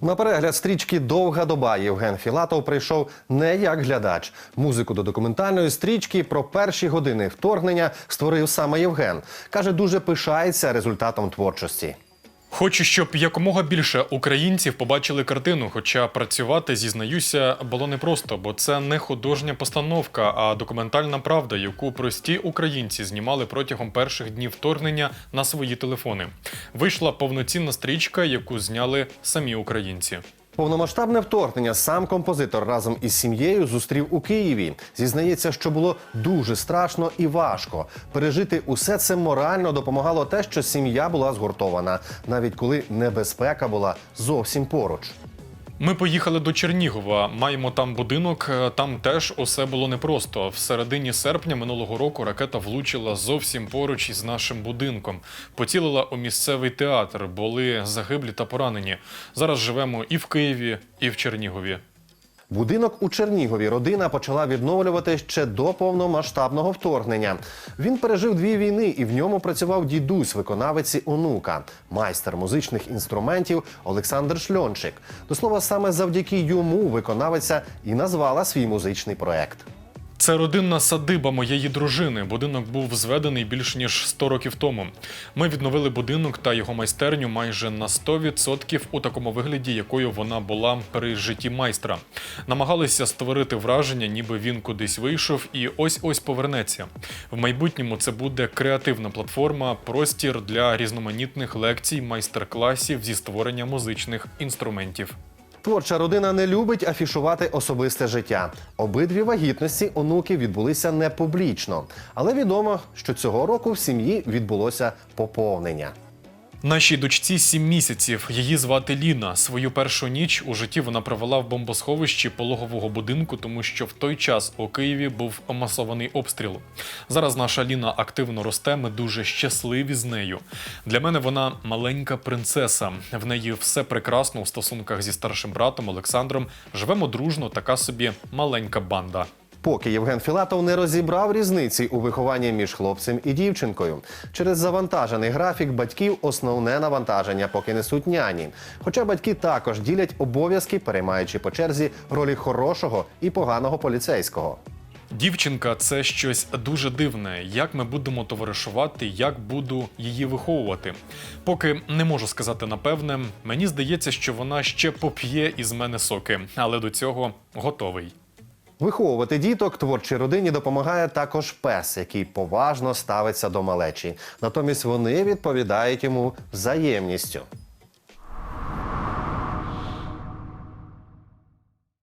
На перегляд стрічки Довга доба Євген Філатов прийшов не як глядач. Музику до документальної стрічки про перші години вторгнення створив саме Євген. каже, дуже пишається результатом творчості. Хочу, щоб якомога більше українців побачили картину. Хоча працювати, зізнаюся, було непросто, бо це не художня постановка, а документальна правда, яку прості українці знімали протягом перших днів вторгнення на свої телефони. Вийшла повноцінна стрічка, яку зняли самі українці. Повномасштабне вторгнення сам композитор разом із сім'єю зустрів у Києві. Зізнається, що було дуже страшно і важко. Пережити усе це морально допомагало те, що сім'я була згуртована, навіть коли небезпека була зовсім поруч. Ми поїхали до Чернігова. Маємо там будинок. е, Там теж усе було непросто. В середині серпня минулого року ракета влучила зовсім поруч із нашим будинком. Поцілила у місцевий театр. Були загиблі та поранені. Зараз живемо і в Києві, і в Чернігові. Будинок у Чернігові родина почала відновлювати ще до повномасштабного вторгнення. Він пережив дві війни і в ньому працював дідусь виконавиці онука, майстер музичних інструментів Олександр Шльончик. До слова, саме завдяки йому виконавиця і назвала свій музичний проект. Це родинна садиба моєї дружини. Будинок був зведений більш ніж 100 років тому. Ми відновили будинок та його майстерню майже на 100% у такому вигляді, якою вона була при житті майстра. Намагалися створити враження, ніби він кудись вийшов і ось ось повернеться. В майбутньому це буде креативна платформа, простір для різноманітних лекцій, майстер-класів зі створення музичних інструментів. Творча родина не любить афішувати особисте життя. Обидві вагітності онуки відбулися не публічно, але відомо, що цього року в сім'ї відбулося поповнення. Нашій дочці сім місяців. Її звати Ліна. Свою першу ніч у житті вона провела в бомбосховищі пологового будинку, тому що в той час у Києві був масований обстріл. Зараз наша Ліна активно росте. Ми дуже щасливі з нею. Для мене вона маленька принцеса. В неї все прекрасно у стосунках зі старшим братом Олександром. Живемо дружно, така собі маленька банда. Поки Євген Філатов не розібрав різниці у вихованні між хлопцем і дівчинкою. Через завантажений графік батьків основне навантаження поки несуть няні. Хоча батьки також ділять обов'язки, переймаючи по черзі ролі хорошого і поганого поліцейського. Дівчинка це щось дуже дивне. Як ми будемо товаришувати, як буду її виховувати. Поки не можу сказати напевне, мені здається, що вона ще поп'є із мене соки, але до цього готовий. Виховувати діток творчій родині допомагає також пес, який поважно ставиться до малечі. Натомість вони відповідають йому взаємністю.